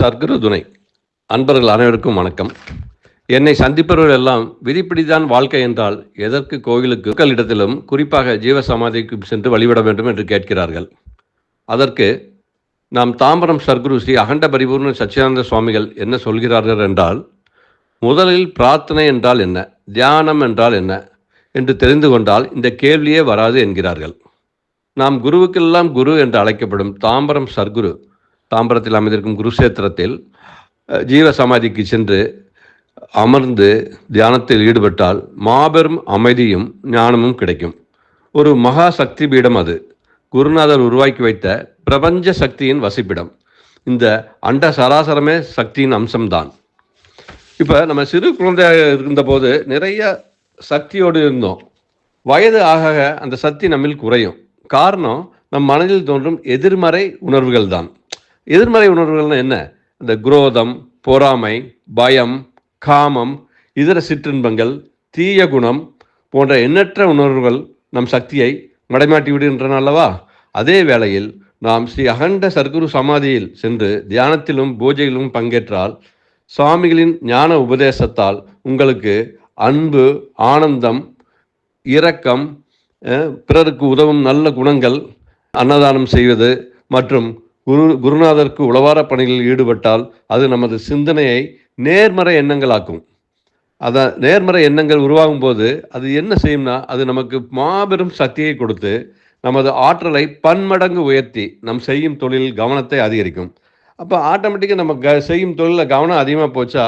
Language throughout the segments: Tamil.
சர்க்குரு துணை. அன்பர்கள் அனைவருக்கும் வணக்கம். என்னை சந்திப்பவர்கள் எல்லாம் விதிப்படிதான் வாழ்க்கை என்றால் எதற்கு கோவிலுக்கு மக்களிடத்திலும் குறிப்பாக ஜீவ சமாதிக்கு சென்று வழிபட வேண்டும் என்று கேட்கிறார்கள். அதற்கு நாம் தாம்பரம் சர்க்குரு ஸ்ரீ அகண்ட பரிபூர்ண சச்சிதானந்த சுவாமிகள் என்ன சொல்கிறார்கள் என்றால் முதலில் பிரார்த்தனை என்றால் என்ன தியானம் என்றால் என்ன என்று தெரிந்து கொண்டால் இந்த கேள்வியே வராது என்கிறார்கள். நாம் குருவுக்கெல்லாம் குரு என்று அழைக்கப்படும் தாம்பரம் சர்க்குரு தாம்பரத்தில் அமைந்திருக்கும் குருஷேத்திரத்தில் ஜீவ சமாதிக்கு சென்று அமர்ந்து தியானத்தில் ஈடுபட்டால் மாபெரும் அமைதியும் ஞானமும் கிடைக்கும். ஒரு மகா சக்தி பீடம் அது. குருநாதர் உருவாக்கி வைத்த பிரபஞ்ச சக்தியின் வசிப்பிடம். இந்த அண்ட சராசரமே சக்தியின் அம்சம்தான். இப்போ நம்ம சிறு குழந்தையாக இருந்தபோது நிறைய சக்தியோடு இருந்தோம். வயது ஆக அந்த சக்தி நம்மில் குறையும். காரணம் நம் மனதில் தோன்றும் எதிர்மறை உணர்வுகள் தான் எதிர்மறை உணர்வுகள்னா என்ன? இந்த குரோதம் பொறாமை பயம் காமம் இதர சிற்றின்பங்கள் தீய குணம் போன்ற எண்ணற்ற உணர்வுகள் நம் சக்தியை மடைமாட்டி விடுகின்றன அல்லவா? அதே வேளையில் நாம் ஸ்ரீ அகண்ட சர்க்குரு சமாதியில் சென்று தியானத்திலும் பூஜையிலும் பங்கேற்றால் சுவாமிகளின் ஞான உபதேசத்தால் உங்களுக்கு அன்பு ஆனந்தம் இரக்கம் பிறருக்கு உதவும் நல்ல குணங்கள் அன்னதானம் செய்வது மற்றும் குரு குருநாதருக்கு உளவார பணிகளில் ஈடுபட்டால் அது நமது சிந்தனையை நேர்மறை எண்ணங்களாக்கும். அதான் நேர்மறை எண்ணங்கள் உருவாகும் போது அது என்ன செய்யும்னா அது நமக்கு மாபெரும் சக்தியை கொடுத்து நமது ஆற்றலை பன்மடங்கு உயர்த்தி நம் செய்யும் தொழிலில் கவனத்தை அதிகரிக்கும். அப்போ ஆட்டோமேட்டிக்காக நம்ம க செய்யும் தொழிலில் கவனம் அதிகமாக போச்சா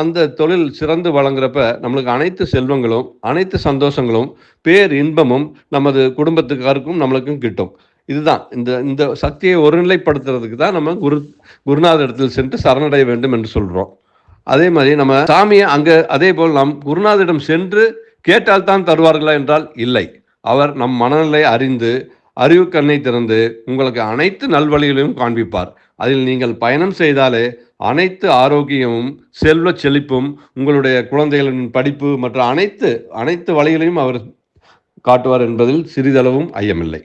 அந்த தொழில் சிறந்து வழங்குறப்ப நம்மளுக்கு அனைத்து செல்வங்களும் அனைத்து சந்தோஷங்களும் பேர் இன்பமும் நமது குடும்பத்துக்காருக்கும் நம்மளுக்கும் கிட்டும். இதுதான். இந்த இந்த சக்தியை ஒருநிலைப்படுத்துறதுக்கு தான் நம்ம குரு குருநாத இடத்தில் சென்று சரணடைய வேண்டும் என்று சொல்கிறோம் அதே மாதிரி நம்ம சாமியை அங்கே அதே போல் நாம் குருநாதரிடம் சென்று கேட்டால் தான் தருவார்களா என்றால் இல்லை. அவர் நம் மனநிலை அறிந்து அறிவு கண்ணை திறந்து உங்களுக்கு அனைத்து நல்வழிகளையும் காண்பிப்பார். அதில் நீங்கள் பயணம் செய்தாலே அனைத்து ஆரோக்கியமும் செல்வ செழிப்பும் உங்களுடைய குழந்தைகளின் படிப்பு மற்ற அனைத்து அனைத்து வழிகளையும் அவர் காட்டுவார் என்பதில் சிறிதளவும் ஐயமில்லை.